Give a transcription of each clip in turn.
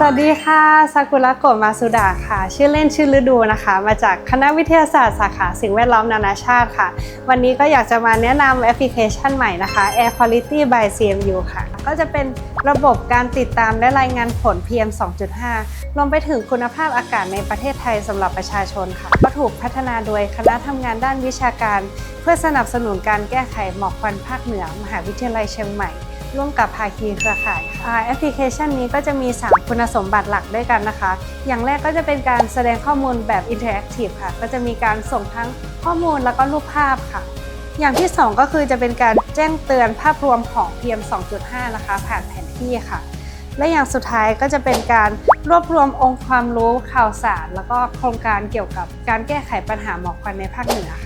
สวัสดีค่ะซากุระโกะมาสุดะค่ะ ชื่อเล่นชื่อฤดูนะคะ มาจากคณะวิทยาศาสตร์สาขาสิ่งแวดล้อมนานาชาติค่ะ วันนี้ก็อยากจะมาแนะนำแอปพลิเคชันใหม่นะคะ Air Quality by CMU ค่ะ ก็จะเป็นระบบการติดตามและรายงานผล PM 2.5 รวมไปถึงคุณภาพอากาศในประเทศไทยสำหรับประชาชนค่ะ ก็ถูกพัฒนาโดยคณะทำงานด้านวิชาการ เพื่อสนับสนุนการแก้ไขหมอกควันภาคเหนือ มหาวิทยาลัยเชียงใหม่ ร่วมกับภาคีเครือข่ายแอปพลิเคชันนี้ก็จะมี 3 คุณสมบัติหลักด้วยกันนะคะ อย่างแรกก็จะเป็นการแสดงข้อมูลแบบอินเทอร์แอคทีฟค่ะ ก็จะมีการส่งทั้งข้อมูลแล้วก็รูปภาพค่ะ อย่างที่ 2 ก็คือจะเป็นการแจ้งเตือนภาพรวมของ PM 2.5 นะคะ ผ่านแผนที่ค่ะ และอย่างสุดท้ายก็จะเป็นการรวบรวมองค์ความรู้ข่าวสาร แล้วก็โครงการเกี่ยวกับการแก้ไขปัญหาหมอกควันในภาคเหนือค่ะ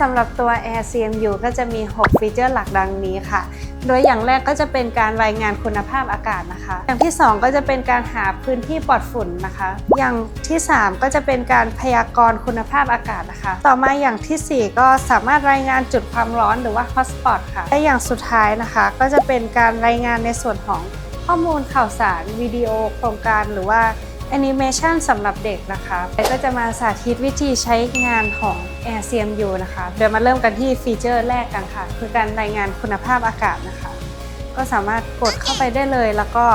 สำหรับตัว Air CMU ก็จะมี 6 ฟีเจอร์หลักดังนี้ค่ะ โดยอย่างแรกก็จะเป็นการรายงานคุณภาพอากาศนะคะ อย่างที่ 2 ก็จะเป็นการหาพื้นที่ปลอดฝุ่นนะคะ อย่างที่ 3 ก็จะเป็นการพยากรณ์คุณภาพอากาศนะคะ ต่อมาอย่างทีสี่4 ก็สามารถรายงานจุดความร้อนหรือว่า hotspot ค่ะ และอย่างสุดท้ายนะคะ ก็จะเป็นการรายงานในส่วนของข้อมูลข่าวสารวิดีโอโครงการหรือว่า แอนิเมชันสำหรับเด็กนะคะแล้วก็จะมาสาธิตวิธีใช้งานของ Air CMU นะคะ เดี๋ยวมาเริ่มกันที่ฟีเจอร์แรกกันค่ะ คือการรายงานคุณภาพอากาศนะคะ ก็สามารถกดเข้าไปได้เลย แล้วก็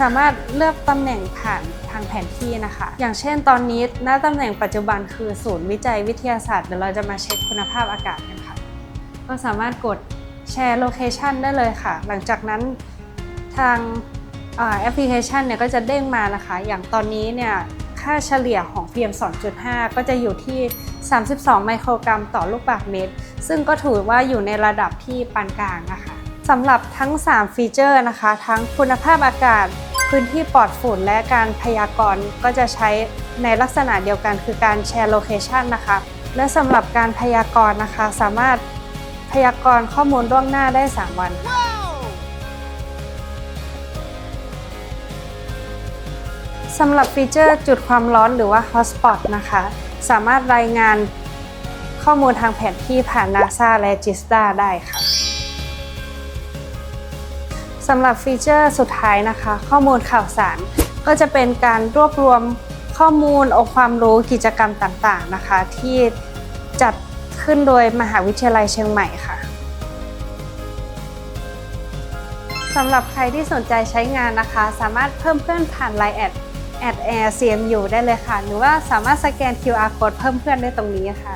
สามารถเลือกตำแหน่งผ่านทางแผนที่นะคะ อย่างเช่นตอนนี้ณตำแหน่งปัจจุบันคือศูนย์วิจัยวิทยาศาสตร์ เดี๋ยวเราจะมาเช็คคุณภาพอากาศกันค่ะ ก็สามารถกดแชร์โลเคชันได้เลยค่ะ หลังจากนั้นทาง แอปพลิเคชันเนี่ยก็จะเด้งมานะคะ อย่างตอนนี้เนี่ยค่าเฉลี่ยของ PM 2.5 ก็จะอยู่ที่ 32 ไมโครกรัมต่อลูกบาศก์เมตร ซึ่งก็ถือว่าอยู่ในระดับที่ปานกลางนะคะสำหรับทั้ง 3 ฟีเจอร์นะคะ ทั้งคุณภาพอากาศ พื้นที่ปลอดฝุ่นและการพยากรณ์ก็จะใช้ในลักษณะเดียวกันคือการแชร์โลเคชันนะคะ และสำหรับการพยากรณ์นะคะ สามารถพยากรณ์ข้อมูลล่วงหน้าได้ 3 วัน สำหรับฟีเจอร์จุดความร้อนหรือว่า Hotspot นะคะ สามารถรายงานข้อมูลทางแผนที่ผ่าน NASA และ GISDA ได้ค่ะสำหรับฟีเจอร์สุดท้ายนะคะ ข้อมูลข่าวสาร ก็จะเป็นการรวบรวมข้อมูลองค์ความรู้กิจกรรมต่างๆนะคะ ที่จัดขึ้นโดยมหาวิทยาลัยเชียงใหม่ค่ะสำหรับใครที่สนใจใช้งานนะคะ สามารถเพิ่มเพื่อนผ่าน Line แอด แอด Air CMU ได้เลยค่ะ หรือว่าสามารถสแกน QR code เพิ่มเพื่อนได้ตรงนี้ค่ะ